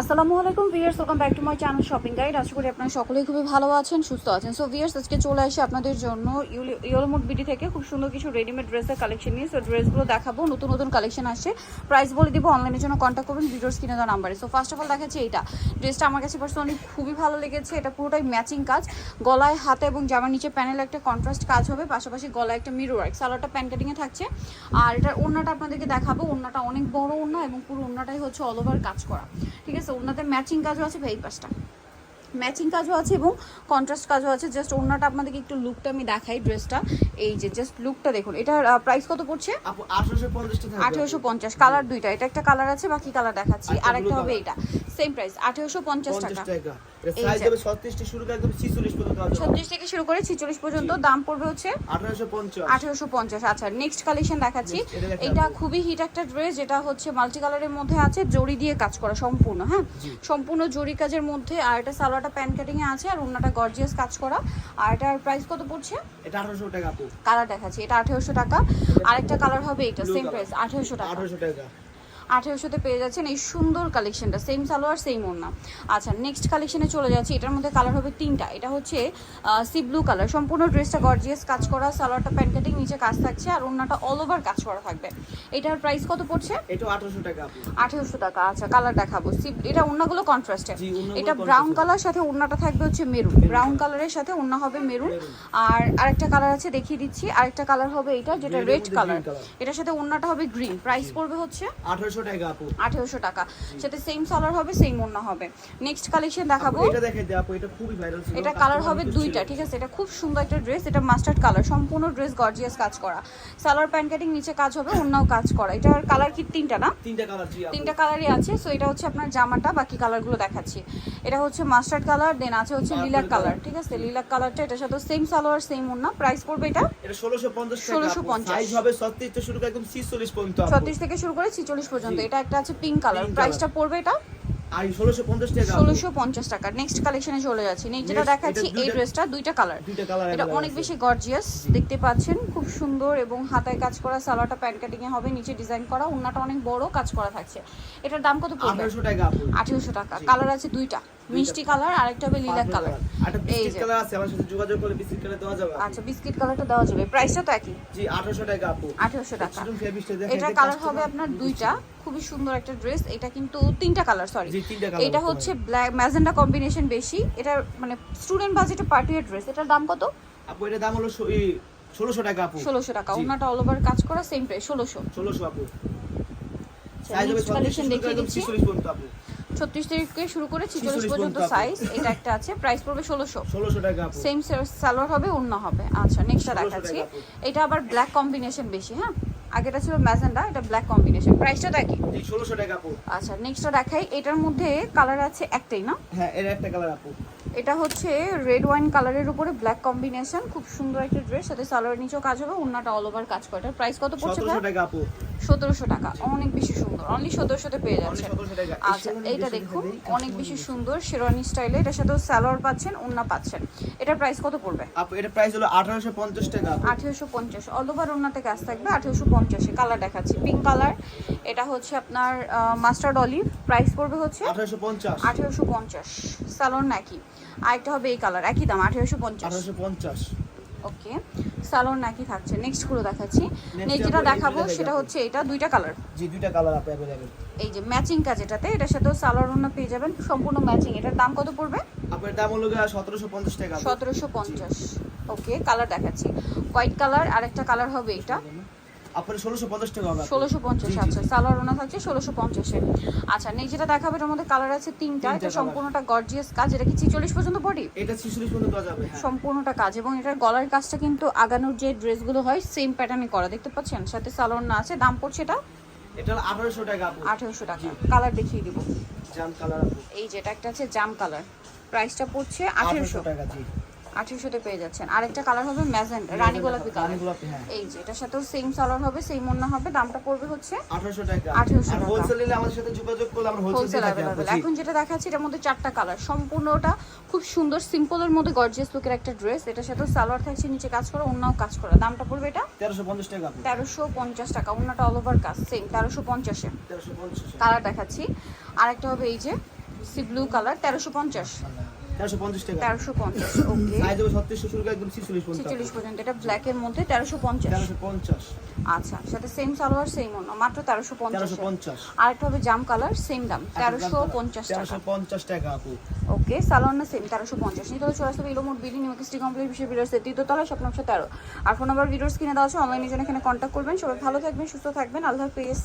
আসসালামু আলাইকুম viewers welcome back to my channel shopping guide আশা করি আপনারা সকলেই খুবই ভালো আছেন, সুস্থ আছেন। সো ভিয়ার্স আজকে চলে আসি আপনাদের জন্য ইয়োলোমোট বিডি থেকে খুব সুন্দর কিছু রেডিমেড ড্রেসের কালেকশন নিয়ে। সো ড্রেসগুলো দেখাবো, নতুন নতুন কালেকশন আসছে। প্রাইস বলে দিব অনলাইনের জন্য কন্ট্যাক্ট করবেন, ভিডিওর কিনে দেওয়া নাম্বারে সো ফার্স্ট অফ অল দেখাচ্ছি এইটা। ড্রেসটা আমার কাছে পার্সোনালি খুবই ভালো লেগেছে। এটা পুরোটাই ম্যাচিং কাজ। গলায় হাতে এবং জামার নিচে প্যানেল একটা কন্ট্রাস্ট কাজ হবে। পাশাপাশি গলায় একটা মিরর ওয়ার্ক সালোয়ারটা প্যান থাকছে। আর এটার ওড়নাটা আপনাদেরকে দেখাবো। ওড়নাটা অনেক বড় ওড়না এবং পুরো ওড়নাটাই হচ্ছে অল ওভার কাজ করা। ঠিক আছে? ওড়নাতে ম্যাচিং কাজও আছে ভাই পাশটা ম্যাচিং কাজও আছে এবং কন্ট্রাস্ট কাজও আছে। জাস্ট ওড়নাটা আপনাদেরকে একটু লুকটা আমি দেখাই ড্রেসটা এই যে জাস্ট লুকটা দেখুন এটার প্রাইস কত পড়ছে? আপু 1850 টাকা আঠেরোশো পঞ্চাশ কালার দুইটা এটা একটা কালার আছে বাকি কালার দেখাচ্ছি। আর একটা হবে এটা সেম প্রাইস আঠেরোশো পঞ্চাশ টাকা। টাকা। এটা এই সাইজ যে। হবে 36 থেকে শুরু করে একদম 46 পর্যন্ত ছত্রিশ থেকে শুরু করে ছিচল্লিশ পর্যন্ত দাম পড়বে হচ্ছে 1850 আঠেরোশো পঞ্চাশ আচ্ছা নেক্সট কালেকশন দেখাচ্ছি। এটা খুবই হিট একটা ড্রেস যেটা হচ্ছে মাল্টি কালারের মধ্যে আছে জড়ি দিয়ে কাজ করা সম্পূর্ণ হ্যাঁ? সম্পূর্ণ জড়ি কাজের মধ্যে আর এটা সালোয়ারটা প্যান কাটিং এ আছে আর ওনাটা গর্জিয়াস কাজ করা। আর এটার প্রাইস কত পড়ছে? এটা 1800 টাকা কালার দেখাচ্ছি এটা আঠেরোশো টাকা। আরেকটা কালার হবে এটা সেম প্রাইস আঠেরোশো টাকা। 1800 টাকা। আঠেরোশোতে পেয়ে যাচ্ছেন এই সুন্দর কালেকশনটা সেম সালোয়ার সেম ওড়না। আচ্ছা নেক্সট কালেকশনে চলে যাচ্ছি। এটার মধ্যে কালার হবে তিনটা। এটা হচ্ছে সি ব্লু কালার সম্পূর্ণ ড্রেসটা গর্জিয়াস কাজ করা সালোয়ারটা প্যান্ট কাটিং নিচে কাজ থাকছে আর ওড়নাটা অল ওভার কাজ করা থাকবে। এটার প্রাইস কত পড়ছে? এটা 1800 টাকা আপু। আঠেরোশো টাকা। আচ্ছা কালার দেখাবো। সি এটা ওড়নাগুলো কন্ট্রাস্টে এটা ব্রাউন কালার সাথে ওড়নাটা থাকবে হচ্ছে মেরুন ব্রাউন কালারের সাথে ওড়না হবে মেরুন। আর আরেকটা কালার আছে দেখিয়ে দিচ্ছি। আরেকটা কালার হবে এটা যেটা রেড কালার এটার সাথে ওড়নাটা হবে গ্রিন প্রাইস পড়বে হচ্ছে 1800 টাকা আপু। আঠেরোশো টাকা। সাথে সেম সালোয়ার হবে সেম ওড়না হবে। নেক্সট কালেকশন দেখাবো। এটা দেখাই দে আপু এটা খুবই ভাইরাল ছিল। এটা কালার হবে দুইটা ঠিক আছে? এটা খুব সুন্দর একটা ড্রেস এটা মাস্টার্ড কালার সম্পূর্ণ ড্রেস গর্জিয়াস কাজ করা। সালোয়ার প্যান্ট কাটিং নিচে কাজ হবে অন্যও কাজ করা। এটার কালার কি? তিনটা না? তিনটা কালার জি তিনটা কালারই আছে। সো এটা হচ্ছে আপনার জামাটা বাকি কালারগুলো দেখাচ্ছি। এটা হচ্ছে মাস্টার্ড কালার দেন আছে হচ্ছে লিলাক কালার ঠিক আছে? লিলাক কালারটা এটার সাথে সেম সালোয়ার সেম ওড়না। প্রাইস পড়বে এটা? এটা 1650 টাকা 1650 সাইজ হবে 36 থেকে শুরু করে একদম 46 পর্যন্ত আপু। ছত্রিশ থেকে শুরু করে ছিচল্লিশ পর্যন্ত। জি। এটা একটা আছে পিঙ্ক কালার প্রাইসটা পড়বে এটা? আর 1650 টাকা নেক্সট কালেকশনে চলে যাচ্ছি। নেক্সট যেটা দেখাচ্ছি এই দুইটা- ড্রেসটা দুইটা কালার দুইটা কালার এটা অনেক বেশি গর্জিয়াস দেখতে পাচ্ছেন খুব সুন্দর এবং হাতায় কাজ করা সালোয়ারটা প্যান্ট কাটিং এ হবে নিচে ডিজাইন করা ওন্নাটা অনেক বড় কাজ করা থাকছে। এটার দাম কত পড়বে? 1800 টাকা আপু আঠেরোশো টাকা। কালার আছে দুইটা। মিষ্টি কালার আর একটা হবে লিলাক কালার। color। এই যে। কালার আছে আমার সাথে যোগাযোগ করলে বিস্কিট কালার দেওয়া যাবে। আচ্ছা বিস্কিট কালারটা দেওয়া যাবে। প্রাইসটা তো একই। জি 1800 টাকা আপু। আঠেরোশো টাকা। এটা কালার হবে আপনার দুইটা। খুবই সুন্দর একটা ড্রেস। এটা কিন্তু তিনটা কালার সরি জি, তিনটা colour এটা হচ্ছে ব্ল্যাক ম্যাজেন্ডা কম্বিনেশন বেশি। এটা মানে স্টুডেন্ট বাজেটে পার্টি ড্রেস এটার দাম কত? আপু এটার দাম হলো ষো- 1600 টাকা আপু। ষোলোশো টাকা। জি। ওনাটা অল ওভার কাজ করা সেম প্রাইস ষোলোশো। 1600 আপু। সাইজ হবে নেক্সট 36 কালেকশন থেকে দেখিয়ে একদম দিচ্ছি। 46 পর্যন্ত আপু। ছত্রিশ থেকে শুরু করে ছিচল্লিশ পর্যন্ত সাইজ এটা একটা আছে প্রাইস পড়বে ষোলোশো। 1600 টাকা সেম সালোয়ার হবে অন্য হবে। আচ্ছা নেক্সটটা দেখাচ্ছি। এটা আবার ব্ল্যাক কম্বিনেশন বেশি হ্যাঁ? আগেটা ছিল ম্যাজেন্ডা এটা ব্ল্যাক কম্বিনেশন প্রাইসটা দেখি। 1600 টাকা আপু আচ্ছা নেক্সটটা দেখাই। এটার মধ্যে কালার আছে একটাই না? হ্যাঁ এর একটা কালার আপু এটা হচ্ছে রেড ওয়াইন কালারের উপরে ব্ল্যাক কম্বিনেশন খুব সুন্দর একটা ড্রেস সাথে সালোয়ার নিচেও কাজ হবে অন্যটা অল ওভার কাজ করে। প্রাইস কত পড়ছে 1700 টাকা আপু সতেরোশো টাকা। অনেক বেশি সুন্দর। অনলি সতেরোশোতে পেয়ে যাচ্ছে 1700 টাকা। এই আচ্ছা এইটা দেখুন। অনেক বেশি সুন্দর শেরওয়ানি স্টাইলে। এটার সাথেও সালোয়ার পাচ্ছেন ওন্না পাচ্ছেন। এটার প্রাইস কত পড়বে? আপু এটা প্রাইস হলো 1850 টাকা। আঠারোশো পঞ্চাশ। অল ওভার ওন্নাতে কাজ থাকবে আঠেরোশো পঞ্চাশে। কালার দেখাচ্ছি। পিঙ্ক কালার এটা হচ্ছে আপনার মাস্টার্ড অলিভ প্রাইস পড়বে হচ্ছে 1850 আঠেরোশো পঞ্চাশ। সালোয়ার নাকি আরেকটা হবে এই কালার একই দাম আঠেরোশো পঞ্চাশ। 1850 ওকে সালোন নাকি থাকছে। নেক্সটগুলো দেখাচ্ছি। নেক্সট যেটা দেখাবো সেটা হচ্ছে এটা দুইটা কালার জি দুইটা কালার এই যে ম্যাচিং কাজ এটাতে এটার সাথেও সালোয়ার ওনা পেয়ে যাবেন সম্পূর্ণ ম্যাচিং এটার দাম কত পড়বে? আপনার দাম হলো 1750 টাকা। 1750 ওকে কালার দেখাচ্ছি। হোয়াইট কালার আর একটা কালার হবে এটা। আপনার 1650 টাকা হবে। ষোলোশো পঞ্চাশ। আচ্ছা সালোয়ার ওনা থাকছে ষোলোশো পঞ্চাশে। আচ্ছা নেই যেটা দেখাবে এটার মধ্যে কালার আছে তিনটা এটা সম্পূর্ণটা গর্জিয়াস কাজ এটা কি ছিচল্লিশ পর্যন্ত বডি এটা 46 পর্যন্ত যাবে হ্যাঁ। সম্পূর্ণটা কাজ এবং এটার গলার কাজটা কিন্তু আগানোর যে ড্রেসগুলো হয় সেম প্যাটার্নে করা দেখতে পাচ্ছেন? সাথে সালোয়ার না আছে দাম পড়ছে এটা? এটা হলো 1800 টাকা আপু। আঠেরোশো টাকা। কালার দেখিয়ে দিব। জাম কালার এই যেটা একটা আছে জাম কালার প্রাইসটা পড়ছে আঠেরোশো 1800 টাকা জি। আঠেরোশোতে পেয়ে যাচ্ছেন। আরেকটা কালার হবে ম্যাজেন্টা রানী গোলাপি কালার হ্যাঁ। এই যে এটার সাথেও সেম সালোয়ার হবে সেম অন্য হবে দামটা পড়বে হচ্ছে 1800 টাকা। 1800 টাকা। হোলসেল নিলে আমাদের সাথে যোগাযোগ করলে আমরা হোলসেল হোলসেল দিয়ে থাকি অ্যাভেলেবেল আপু, জি। এখন যেটা দেখাচ্ছি এটার মধ্যে চারটা কালার সম্পূর্ণটা খুব সুন্দর সিম্পলের মধ্যে গর্জিয়াস লুকের একটা ড্রেস এটার সাথে সালোয়ার থাকছে নিচে কাজ করা অন্যও কাজ করা। দামটা পড়বে এটা? 1350 টাকা তেরোশো পঞ্চাশ টাকা। অন্যটা অল ওভার কাজ সেম তেরোশো পঞ্চাশে। 1350 কালার দেখাচ্ছি। আরেকটা হবে এই যে সি ব্লু কালার তেরোশো পঞ্চাশ তেরোশো পঞ্চাশ টাকা। তেরোশো পঞ্চাশ ওকে সাইজ হবে ছত্রিশশো শুরু করে একদম ছিচল্লিশ পর্যন্ত। এটা ব্ল্যাকের মধ্যে আচ্ছা সাথে সেম সালোয়ার সেম মাত্র তেরোশো পঞ্চাশ। হবে জাম কালার সেম দাম টাকা। আপু। ওকে সালোয়ার না সেম নিতে হলে চলে আসতে ইলোমোট বিডি স্বপ্ন তেরো। আর ফোন নাম্বার ভিডিওস কিনে দেওয়া আছে অনলাইনের জন্য এখানে কন্ট্যাক্ট করবেন। সবাই ভালো থাকবেন সুস্থ থাকবেন। আল্লাহ হাফিজ।